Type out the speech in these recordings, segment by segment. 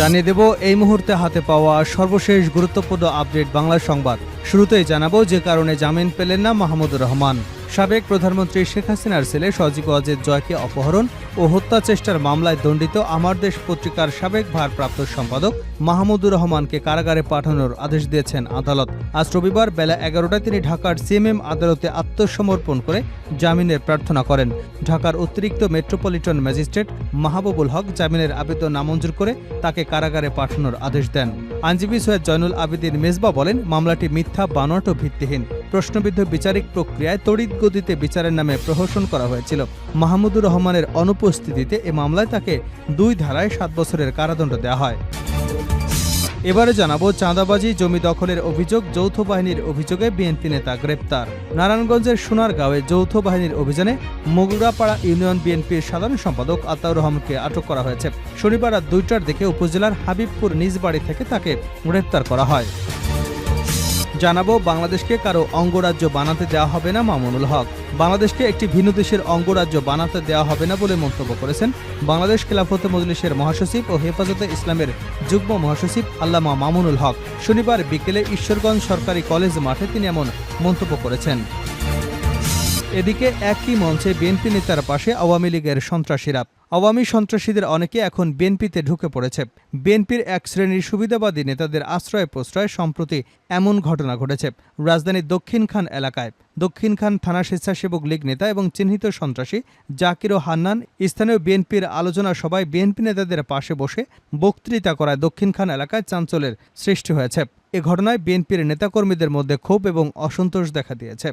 জানিয়ে দেব, এই মুহূর্তে হাতে পাওয়া সর্বশেষ গুরুত্বপূর্ণ আপডেট বাংলা সংবাদ। শুরুতেই জানাব যে কারণে জামিন পেলেন না মাহমুদুর রহমান। সাবেক প্রধানমন্ত্রী শেখ হাসিনার ছেলে সজীব ওয়াজেদ জয়কে অপহরণ ও হত্যা চেষ্টার মামলায় দণ্ডিত আমার দেশ পত্রিকার সাবেক ভারপ্রাপ্ত সম্পাদক মাহমুদুর রহমানকে কারাগারে পাঠানোর আদেশ দিয়েছেন আদালত। আজ রবিবার বেলা এগারোটায় তিনি ঢাকার সিএমএম আদালতে আত্মসমর্পণ করে জামিনের প্রার্থনা করেন। ঢাকার অতিরিক্ত মেট্রোপলিটন ম্যাজিস্ট্রেট মাহবুবুল হক জামিনের আবেদন নামঞ্জুর করে তাকে কারাগারে পাঠানোর আদেশ দেন। আইনজীবী সৈয়দ জয়নুল আবেদিন মেজবা বলেন, মামলাটি মিথ্যা, বানোয়াট ভিত্তিহীন। প্রশ্নবিদ্ধ বিচারিক প্রক্রিয়ায় তড়িৎ গতিতে বিচারের নামে প্রহসন করা হয়েছিল। মাহমুদুর রহমানের অনুপস্থিতিতে এ মামলায় তাকে দুই ধারায় সাত বছরের কারাদণ্ড দেওয়া হয়। এবারে জানাব, চাঁদাবাজি, জমি দখলের অভিযোগ, যৌথ বাহিনীর অভিযোগে বিএনপি নেতা গ্রেপ্তার। নারায়ণগঞ্জের সোনারগাঁওয়ে যৌথ বাহিনীর অভিযানে মগুরাপাড়া ইউনিয়ন বিএনপির সাধারণ সম্পাদক আতাউর রহমানকে আটক করা হয়েছে। শনিবার রাত দুইটার দিকে উপজেলার হাবিবপুর নিজ বাড়ি থেকে তাকে গ্রেপ্তার করা হয়। জানাব, বাংলাদেশকে কারও অঙ্গরাজ্য বানাতে দেওয়া হবে না মামুনুল হক। বাংলাদেশকে একটি ভিন্ন দেশের অঙ্গরাজ্য বানাতে দেওয়া হবে না বলে মন্তব্য করেছেন বাংলাদেশ খেলাফত মজলিসের মহাসচিব ও হেফাজতে ইসলামের যুগ্ম মহাসচিব আল্লামা মামুনুল হক। শনিবার বিকেলে ঈশ্বরগঞ্জ সরকারি কলেজ মাঠে তিনি এমন মন্তব্য করেছেন। এদিকে একই মঞ্চে বিএনপি নেতার পাশে আওয়ামী লীগের সন্ত্রাসীরা। আওয়ামী সন্ত্রাসীদের অনেকে এখন বিএনপিতে ঢুকে পড়েছে। বিএনপির এক শ্রেণির সুবিধাবাদী নেতাদের আশ্রয় প্রশ্রয় সম্প্রতি এমন ঘটনা ঘটেছে। রাজধানীর দক্ষিণখান এলাকায়। দক্ষিণখান থানা স্বেচ্ছাসেবক লীগ নেতা এবং চিহ্নিত সন্ত্রাসী জাকির ও হান্নান স্থানীয় বিএনপির আলোচনা সভায় বিএনপি নেতাদের পাশে বসে বক্তৃতা করায় দক্ষিণখান এলাকায় চাঞ্চল্যের সৃষ্টি হয়েছে। এ ঘটনায় বিএনপির নেতাকর্মীদের মধ্যে ক্ষোভ এবং অসন্তোষ দেখা দিয়েছে।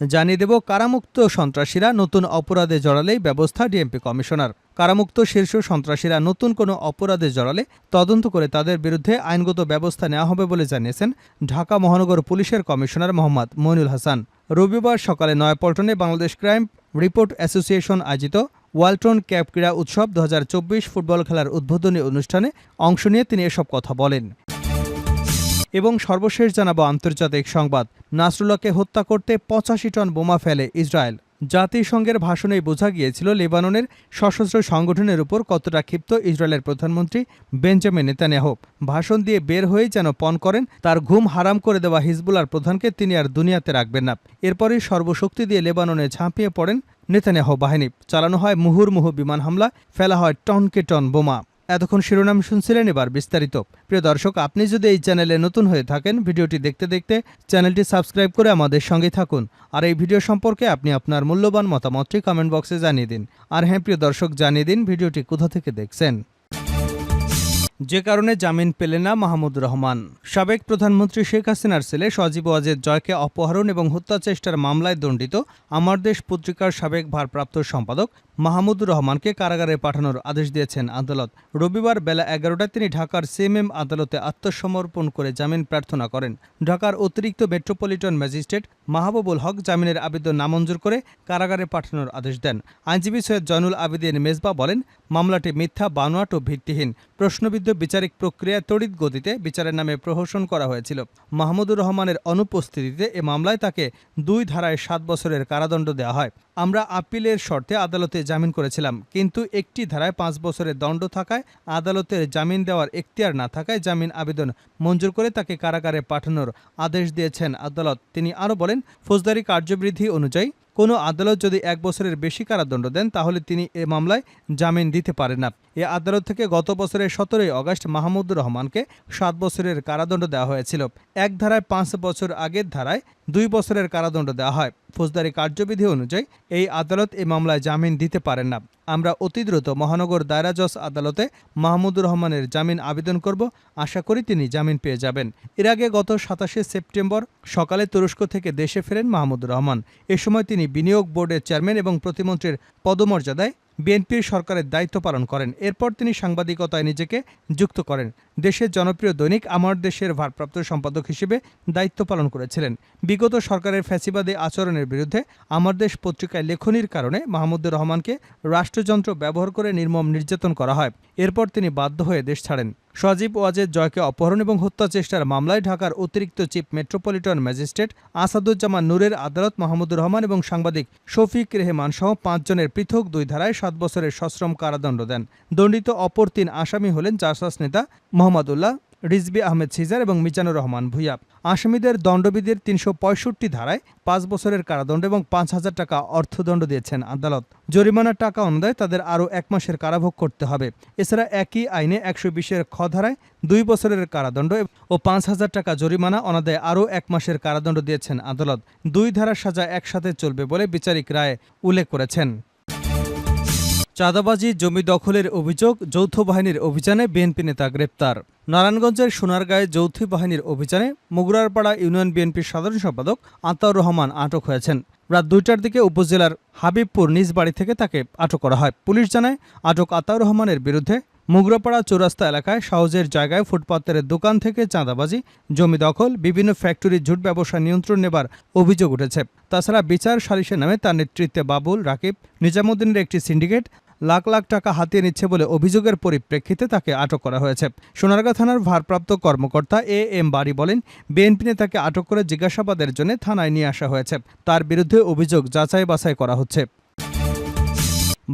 জানিয়ে দেব, কারামুক্ত সন্ত্রাসীরা নতুন অপরাধে জড়ালেই ব্যবস্থা ডিএমপি কমিশনার। কারামুক্ত শীর্ষ সন্ত্রাসীরা নতুন কোনো অপরাধে জড়ালে তদন্ত করে তাদের বিরুদ্ধে আইনগত ব্যবস্থা নেওয়া হবে বলে জানিয়েছেন ঢাকা মহানগর পুলিশের কমিশনার মোহাম্মদ মইনুল হাসান। রবিবার সকালে নয়াপল্টনে বাংলাদেশ ক্রাইম রিপোর্ট অ্যাসোসিয়েশন আয়োজিত ওয়ালটন ক্যাপ ক্রীড়া উৎসব দু হাজার চব্বিশ ফুটবল খেলার উদ্বোধনী অনুষ্ঠানে অংশ নিয়ে তিনি এসব কথা বলেন। এবং সর্বশেষ জানাব আন্তর্জাতিক সংবাদ। নাসরুল্লাহকে হত্যা করতে পঁচাশি টন বোমা ফেলে ইসরায়েল। জাতিসংঘের ভাষণেই বোঝা গিয়েছিল লেবাননের সশস্ত্র সংগঠনের উপর কতটা ক্ষিপ্ত ইসরায়েলের প্রধানমন্ত্রী বেঞ্জামিন নেতানিয়াহু। ভাষণ দিয়ে বের হয়েই যেন পণ করেন, তার ঘুম হারাম করে দেওয়া হিজবুলার প্রধানকে তিনি আর দুনিয়াতে রাখবেন না। এরপরই সর্বশক্তি দিয়ে লেবাননে ঝাঁপিয়ে পড়েন নেতানিয়াহু বাহিনী। চালানো হয় মুহুর্মুহু বিমান হামলা, ফেলা হয় টনকে টন বোমা। এতক্ষণ শিরোনাম শুনছিলেন এবার বিস্তারিত। প্রিয় দর্শক, আপনি যদি এই চ্যানেলে নতুন হয়ে থাকেন, ভিডিওটি দেখতে দেখতে চ্যানেলটি সাবস্ক্রাইব করে আমাদের সঙ্গে থাকুন। আর এই ভিডিও সম্পর্কে আপনি আপনার মূল্যবান মতামতটি কমেন্ট বক্সে জানিয়ে দিন। আর হ্যাঁ প্রিয় দর্শক, জানিয়ে দিন ভিডিওটি কোথা থেকে দেখছেন। যে কারণে জামিন পেলেন না মাহমুদুর রহমান। সাবেক প্রধানমন্ত্রী শেখ হাসিনার ছেলে সজীব ওয়াজেদ জয়কে অপহরণ এবং হত্যা চেষ্টার মামলায় দণ্ডিত আমার দেশ পত্রিকার সাবেক ভারপ্রাপ্ত সম্পাদক মাহমুদুর রহমানকে কারাগারে পাঠানোর আদেশ দিয়েছেন আদালত। রবিবার বেলা এগারোটায় তিনি ঢাকার সিএমএম আদালতে আত্মসমর্পণ করে জামিন প্রার্থনা করেন। ঢাকার অতিরিক্ত মেট্রোপলিটন ম্যাজিস্ট্রেট মাহবুবুল হক জামিনের আবেদন নামঞ্জুর করে কারাগারে পাঠানোর আদেশ দেন। আইনজীবী সৈয়দ জয়নুল আবেদিন মেজবা বলেন, মামলাটি মিথ্যা, বানোয়াট ও ভিত্তিহীন। প্রশ্নবিদ্ধ বিচারিক প্রক্রিয়া তড়িৎ গতিতে বিচারের নামে প্রহসন করা হয়েছিল। মাহমুদুর রহমানের অনুপস্থিতিতে এ মামলায় তাকে দুই ধারায় সাত বছরের কারাদণ্ড দেওয়া হয়। আমরা আপিলের শর্তে আদালতে জামিন করেছিলাম, কিন্তু একটি ধারায় পাঁচ বছরের দণ্ড থাকায় আদালতের জামিন দেওয়ার এখতিয়ার না থাকায় জামিন আবেদন মঞ্জুর করে তাকে কারাগারে পাঠানোর আদেশ দিয়েছেন আদালত। তিনি আরও বলেন, ফৌজদারি কার্যবৃদ্ধি অনুযায়ী কোনো আদালত যদি এক বছরের বেশি কারাদণ্ড দেন, তাহলে তিনি এ মামলায় জামিন দিতে পারেন না। এ আদালত থেকে গত বছরের সতেরোই অগস্ট মাহমুদুর রহমানকে সাত বছরের কারাদণ্ড দেওয়া হয়েছিল। এক ধারায় পাঁচ বছর আগের ধারায় দুই বছরের কারাদণ্ড দেওয়া হয়। ফৌজদারি কার্যবিধি অনুযায়ী এই আদালত এই মামলায় জামিন দিতে পারেন না। আমরা অতি দ্রুত মহানগর দায়রা জজ আদালতে মাহমুদুর রহমানের জামিন আবেদন করব। আশা করি তিনি জামিন পেয়ে যাবেন। এর আগে গত সাতাশে সেপ্টেম্বর সকালে তুরস্ক থেকে দেশে ফেরেন মাহমুদুর রহমান। এ সময় তিনি বিনিয়োগ বোর্ডের চেয়ারম্যান এবং প্রতিমন্ত্রীর পদমর্যাদায় বিএনপির সরকারের দায়িত্ব পালন করেন। এরপর তিনি সাংবাদিকতায় নিজেকে যুক্ত করেন। দেশের জনপ্রিয় দৈনিক আমার দেশের ভারপ্রাপ্ত সম্পাদক হিসেবে দায়িত্ব পালন করেছিলেন। বিগত সরকারের ফ্যাসিবাদী আচরণের বিরুদ্ধে আমার দেশ পত্রিকায় লেখনির কারণে মাহমুদুর রহমানকে রাষ্ট্রযন্ত্র ব্যবহার করে নির্মম নির্যাতন করা হয়। এরপর তিনি বাধ্য হয়ে দেশ ছাড়েন। সজীব ওয়াজেদ জয়কে অপহরণ এবং হত্যা চেষ্টার মামলায় ঢাকার অতিরিক্ত চিফ মেট্রোপলিটন ম্যাজিস্ট্রেট আসাদুজ্জামান নূরের আদালত মাহমুদুর রহমান এবং সাংবাদিক শফিক রেহমান সহ পাঁচজনের পৃথক দুই ধারায় সাত বছরের সশ্রম কারাদণ্ড দেন। দণ্ডিত অপর তিন আসামি হলেন জাসাস নেতা মোহাম্মদুল্লাহ রিজবি আহমেদ সিজার এবং মিজানুর রহমান ভুইয়া। আসামিদের দণ্ডবিধির তিনশো পঁয়ষট্টি ধারায় পাঁচ বছরের কারাদণ্ড এবং পাঁচ হাজার টাকা অর্থদণ্ড দিয়েছেন আদালত। জরিমানার টাকা অনুযায়ী তাদের আরও এক মাসের কারাভোগ করতে হবে। এছাড়া একই আইনে একশো বিশের খ ধারায় দুই বছরের কারাদণ্ড ও পাঁচ হাজার টাকা জরিমানা অনাদায় আরও এক মাসের কারাদণ্ড দিয়েছেন আদালত। দুই ধারার সাজা একসাথে চলবে বলে বিচারিক রায় উল্লেখ করেছেন। চাঁদাবাজি, জমি দখলের অভিযোগ, যৌথ বাহিনীর অভিযানে বিএনপি নেতা গ্রেপ্তার। নারায়ণগঞ্জের সোনারগাঁয়ে যৌথ বাহিনীর অভিযানে মুগরারপাড়া ইউনিয়ন বিএনপির সাধারণ সম্পাদক আতাউর রহমান আটক হয়েছেন। রাত দুইটার দিকে উপজেলার হাবিবপুর নিজ বাড়ি থেকে তাকে আটক করা হয়। পুলিশ জানায়, আটক আতাউর রহমানের বিরুদ্ধে মুগরাপাড়া চৌরাস্তা এলাকায় সহজের জায়গায় ফুটপাতের দোকান থেকে চাঁদাবাজি, জমি দখল, বিভিন্ন ফ্যাক্টরি ঝুট ব্যবসা নিয়ন্ত্রণ নেবার অভিযোগ উঠেছে। তাছাড়া বিচার সালিসের নামে তার নেতৃত্বে বাবুল, রাকিব, নিজামুদ্দিনের একটি সিন্ডিকেট লাখ লাখ টাকা হাতিয়ে নিচ্ছে বলে অভিযোগের পরিপ্রেক্ষিতে তাকে আটক করা হয়েছে। সোনারগাঁ থানার ভারপ্রাপ্ত কর্মকর্তা এ এম বাড়ি বলেন, বিএনপি নেতাকে আটক করে জিজ্ঞাসাবাদের জন্য থানায় নিয়ে আসা হয়েছে। তার বিরুদ্ধে অভিযোগ যাচাই বাছাই করা হচ্ছে।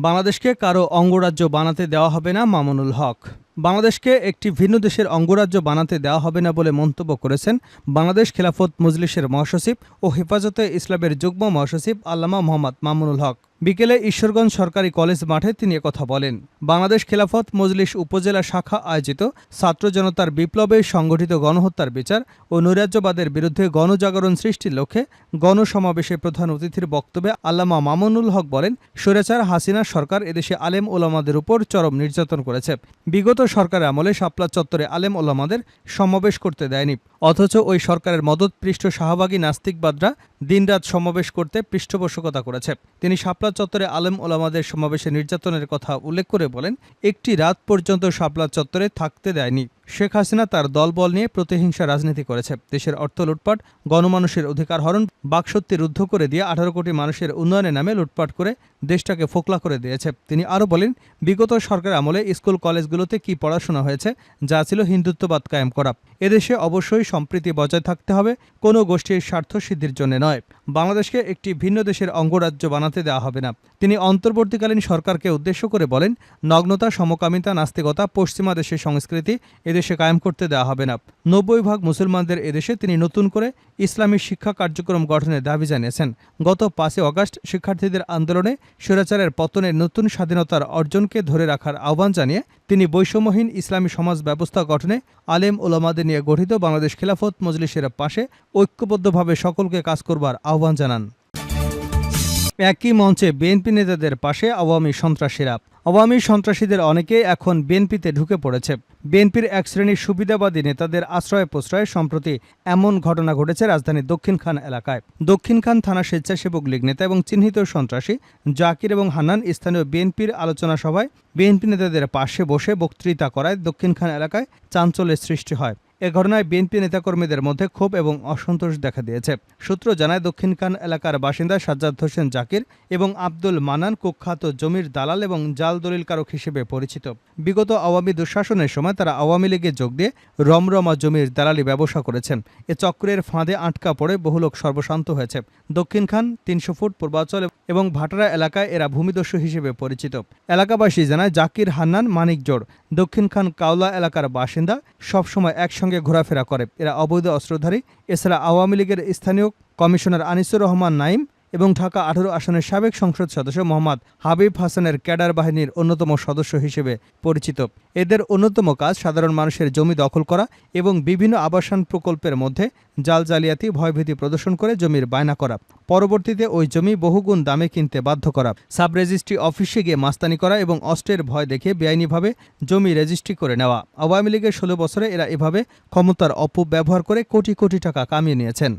বাংলাদেশকে কারও অঙ্গরাজ্য বানাতে দেওয়া হবে না মামুনুল হক। বাংলাদেশকে একটি ভিন্ন দেশের অঙ্গরাজ্য বানাতে দেওয়া হবে না বলে মন্তব্য করেছেন বাংলাদেশ খেলাফত মজলিসের মহাসচিব ও হেফাজতে ইসলামের যুগ্ম মহাসচিব আল্লামা মোহাম্মদ মামুনুল হক। বিকেলে ঈশ্বরগঞ্জ সরকারি কলেজ মাঠে তিনি কথা বলেন। বাংলাদেশ খেলাফত মজলিস উপজেলা শাখা আয়োজিত ছাত্র জনতার বিপ্লবে সংগঠিত গণহত্যার বিচার ও নৈরাজ্যবাদের বিরুদ্ধে গণজাগরণ সৃষ্টির লক্ষ্যে গণসমাবেশে প্রধান অতিথির বক্তব্যে আল্লামা মামুনুল হক বলেন স্বৈরাচার হাসিনা সরকার এদেশে আলেম ওলামাদের উপর চরম নির্যাতন করেছে। বিগত সরকারের আমলে শাপলা চত্বরে আলেম ওলামাদের সমাবেশ করতে দেয়নি। অথচ ওই সরকারের মদতপৃষ্ট শাহবাগী নাস্তিকবাদরা দিনরাত সমাবেশ করতে পৃষ্ঠপোষকতা করেছে। তিনি শাপলা চত্বরে আলেম ওলামাদের সমাবেশে নির্যাতনের কথা উল্লেখ করে বলেন, একটি রাত পর্যন্ত শাপলা চত্বরে থাকতে দেয়নি। শেখ হাসিনা তার দলবল নিয়ে প্রতিহিংসা রাজনীতি করেছে। দেশের অর্থ লুটপাট, গণমানুষের অধিকার হরণ বাকশক্তি রুদ্ধ করে দিয়ে আঠারো কোটি মানুষের উন্নয়নের নামে লুটপাট করে দেশটাকে ফোকলা করে দিয়েছে। তিনি আরও বলেন, বিগত সরকার আমলে স্কুল কলেজগুলোতে কি পড়াশোনা হয়েছে, যা ছিল হিন্দুত্ববাদ কায়েম করা। এদেশে অবশ্যই সম্প্রীতি বজায় থাকতে হবে, কোনো গোষ্ঠীর স্বার্থ সিদ্ধির জন্য নয়। বাংলাদেশকে একটি ভিন্ন দেশের অঙ্গরাজ্য বানাতে দেওয়া হবে না। তিনি অন্তর্বর্তীকালীন সরকারকে উদ্দেশ্য করে বলেন, নগ্নতা, সমকামিতা, নাস্তিকতা, পশ্চিমা দেশের সংস্কৃতি, এদেশে কায়েম করতে দেওয়া হবে না। নব্বই ভাগ মুসলমানদের এদেশে তিনি নতুন করে ইসলামী শিক্ষা কার্যক্রম গঠনের দাবি জানিয়েছেন। গত পাঁচই অগাস্ট শিক্ষার্থীদের আন্দোলনে স্বৈরাচারের পতনের নতুন স্বাধীনতার অর্জনকে ধরে রাখার আহ্বান জানিয়ে তিনি বৈষম্যহীন ইসলামী সমাজ ব্যবস্থা গঠনে আলেম ওলামাদের নিয়ে গঠিত বাংলাদেশ খেলাফত মজলিসের পাশে ঐক্যবদ্ধভাবে সকলকে কাজ করবার আহ্বান জানান। একই মঞ্চে বিএনপি নেতাদের পাশে আওয়ামী সন্ত্রাসীরা। আওয়ামী সন্ত্রাসীদের অনেকে এখন বিএনপিতে ঢুকে পড়েছে। বিএনপির এক শ্রেণির সুবিধাবাদী নেতাদের আশ্রয় প্রশ্রয়ে সম্প্রতি এমন ঘটনা ঘটেছে রাজধানীর দক্ষিণখান এলাকায়। দক্ষিণখান থানা স্বেচ্ছাসেবক লীগ নেতা এবং চিহ্নিত সন্ত্রাসী জাকির এবং হান্নান স্থানীয় বিএনপির আলোচনা সভায় বিএনপি নেতাদের পাশে বসে বক্তৃতা করায় দক্ষিণখান এলাকায় চাঞ্চল্যের সৃষ্টি হয়। এ ঘটনায় বিএনপি নেতাকর্মীদের মধ্যে ক্ষোভ এবং অসন্তোষ দেখা দিয়েছে। সূত্র জানায় দক্ষিণখান এলাকার বাসিন্দা সাজ্জাদ হোসেন জাকির এবং আব্দুল মানান কুখ্যাত জমির দালাল এবং জাল দলিলকারক হিসেবে পরিচিত। বিগত আওয়ামী দুঃশাসনের সময় তারা আওয়ামী লীগে যোগ দিয়ে রমরমা জমির দালালি ব্যবসা করেছেন। এ চক্রের ফাঁদে আটকা পড়ে বহু লোক সর্বশান্ত হয়েছে। দক্ষিণখান তিনশো ফুট পূর্বাঞ্চল এবং ভাটারা এলাকায় এরা ভূমিদস্যু হিসেবে পরিচিত। এলাকাবাসী জানায়, জাকির হান্নান মানিকজোড় দক্ষিণখান কাওলা এলাকার বাসিন্দা, সবসময় একসঙ্গে ঘোরাফেরা করে। এরা অবৈধ অস্ত্রধারী। এছাড়া আওয়ামী লীগের স্থানীয় কমিশনার আনিসুর রহমান নাইম এবং ঢাকা আঠারো আসনের সাবেক সংসদ সদস্য মোহাম্মদ হাবিব হাসানের ক্যাডার বাহিনীর অন্যতম সদস্য হিসেবে পরিচিত। এদের অন্যতম কাজ সাধারণ মানুষের জমি দখল করা এবং বিভিন্ন আবাসন প্রকল্পের মধ্যে জাল জালিয়াতি, ভয়ভীতি প্রদর্শন করে জমির বায়না করা। পরবর্তীতে ওই জমি বহুগুণ দামে কিনতে বাধ্য করা। সাব রেজিস্ট্রি অফিসে গিয়ে মাস্তানি করা এবং অস্ত্রের ভয় দেখে বেআইনিভাবে জমি রেজিস্ট্রি করে নেওয়া। আওয়ামী লীগের ষোলো বছরে এরা এভাবে ক্ষমতার অপব্যবহার করে কোটি কোটি টাকা কামিয়ে নিয়েছেন।